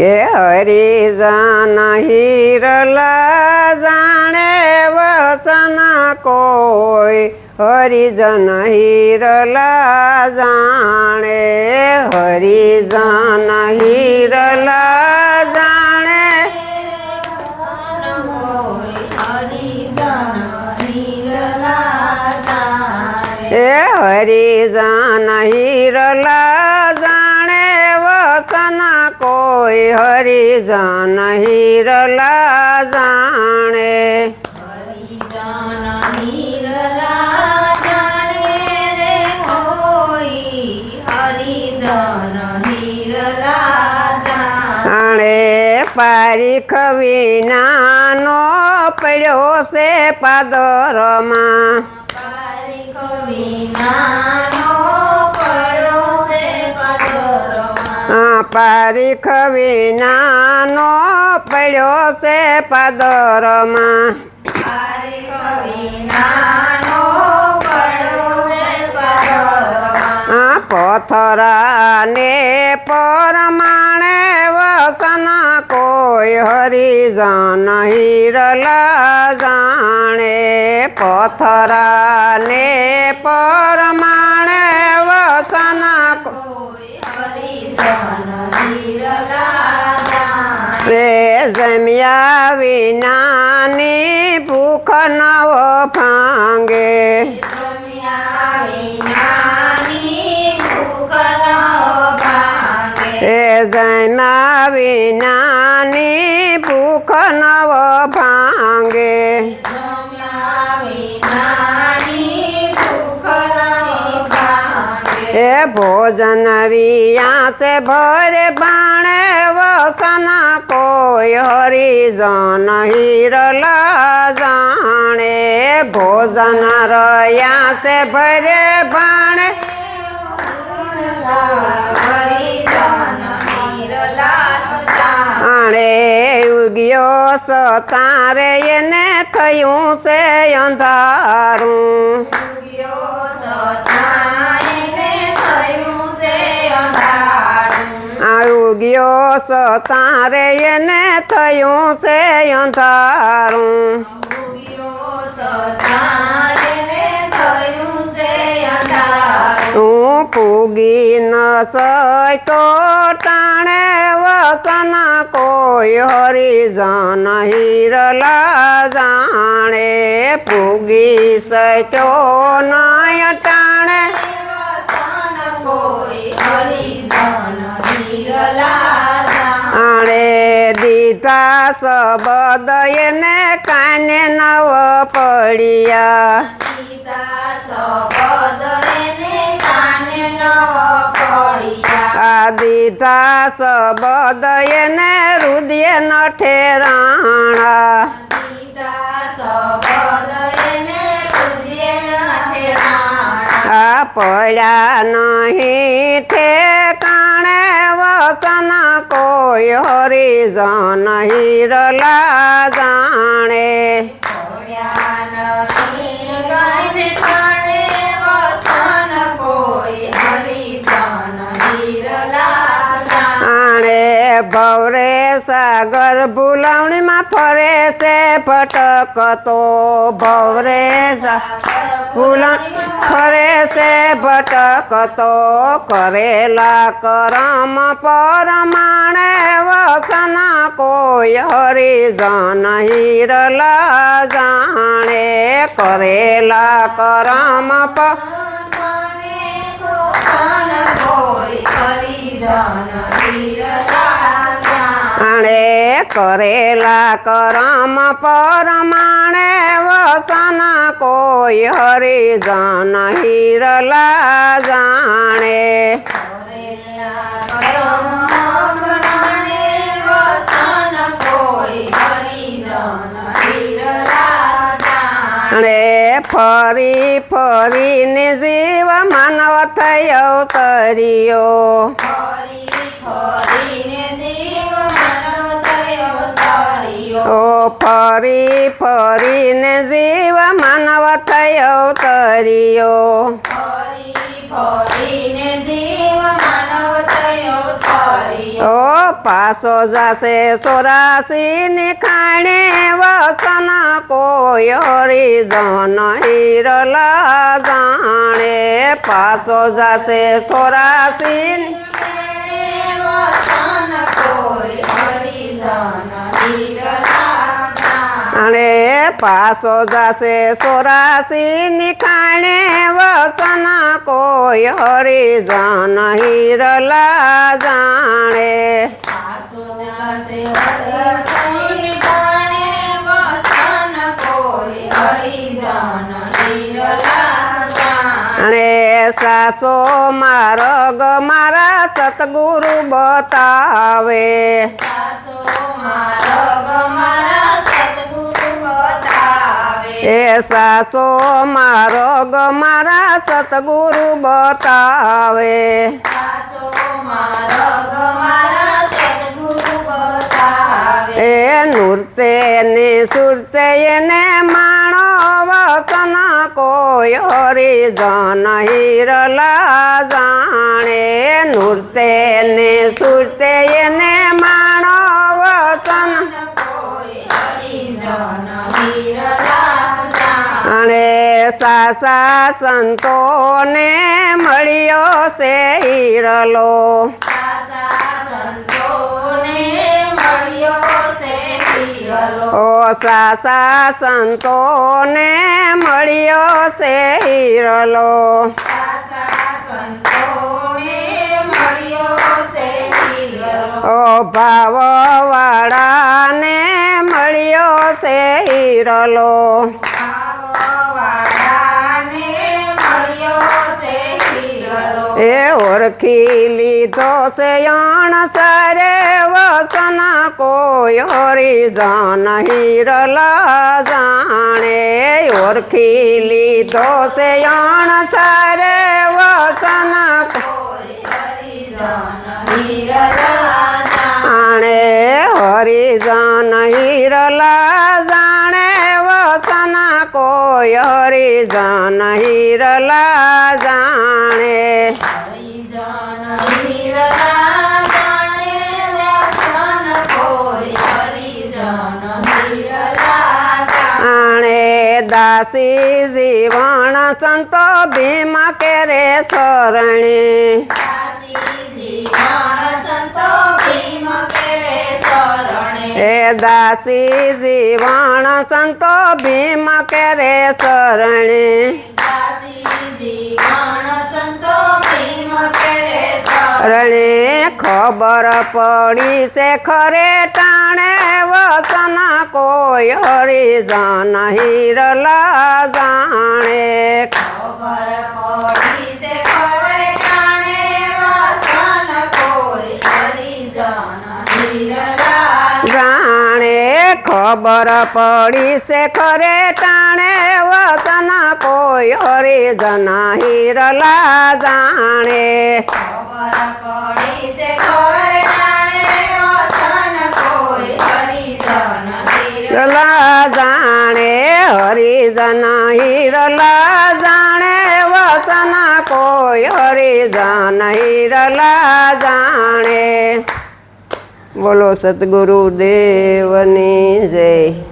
કે હરિજન હિરલા જાણે વસન કોઈ. હરિજન હિરલા જાણે હરિજન કોઈ હરિજન હિરલા જાણે. પારીખ વિનાનો પડ્યો છે પાદરમાં. આ પારીખ વિનાનો પડ્યો છે પદરમાં. આ પથરાને પરમાણે વસન કોઈ હરિજન હિરલા જાણે. પથરાને પરમાણે રે જમ્યા વિનાની ભૂખ નવો ભાંગે. એ જમ્યા વિનાની ભૂખ નવો ભાંગે. એ ભોજન રિયા સે ભરે બાણે વસન કોઈ હરિજન હિરલા જાણે, ભોજન રહ્યા સે ભરે ભાણે. આણે ઉગ્યો સતારે, એને થયું છે અંધારું. આ તારે એને થયું છે અંધારું. તું પૂગી ન તો ટાણે વસન કોઈ હરિજન હિરલા જાણે. પૂગી શક્યો નય ટાણે. આણે દીધા સબદ એને કાને નવ પડ્યા. દીધા સબદ એને રુદિય ન ઠેરાણા. પડ્યા નહીં વસન કોઈ હરિજન હિરલા જાણે. ભવરે સાગર ભૂલવણીમાં ફરે છે ભટકતો ભવરે ભૂલણ ખરે છે ભટકતો કરેલા કરમ પરમાણે વસન કોઈ હરિજન હિરલા જાણે કરેલા કરમ પર આણે કરેલા કરમ પરમાણે વસન કોઈ હરિજન હિરલા જાણે. આણે ફરી ફરીને જીવ માનવ થયો તરિયો. ફરી ફરીને જીવ માનવ થયો કર્યો ઓ પાસો જશે સોરાસી ને ખાણે વસન કોઈ હરિજન હિરલા જાણે. પાસો જશે સોરાસી પાસો જાશે સોરાસી નિખાણે વસન કોઈ હરિજન હિરલા જાણે. સાસો મારો ગ મારા સતગુરુ બતાવે. સાસો મારો ગ મારા સતગુરુ બતાવે. એ નૃત્ય ને સુરતે એને માણો વસન કોઈ હરિજન હિરલા જાણે. નૃત્ય ને સુરતે એને માણો વસન અને સાસા સંતોને મળ્યો છે હિરલો ઓ સાસા સંતોને મળ્યો છે હિરલો ઓ ભાવવાળાને મળ્યો છે હિરલો એ ઓળખી લીધો છે યણ સારે વસન કોઈ હરિજન હિરલા જાણે. ઓળખી લીધો છે યણ સારે વસન આણે હરિજન હિરલા જાણે વસન કોઈ હરિજન હિરલા જાણે. દાસી જીવણ સંતો ભીમ કેરે શરણી. હે દાસી જીવણ સંતો ભીમ કેરે શરણી. રણે ખબર પડી છે ખરે ટાણે વસન કોઈ હરિજન હિરલા જાણે. જાણે ખબર પડી છે ખરે ટાણે વસન કોઈ હરિજન હિરલા જાણે. હિરલા જાણે હરિજન હિરલા જાણે વસન કોઈ હરિજન હિરલા જાણે. બોલો સદગુરુ દેવની જય.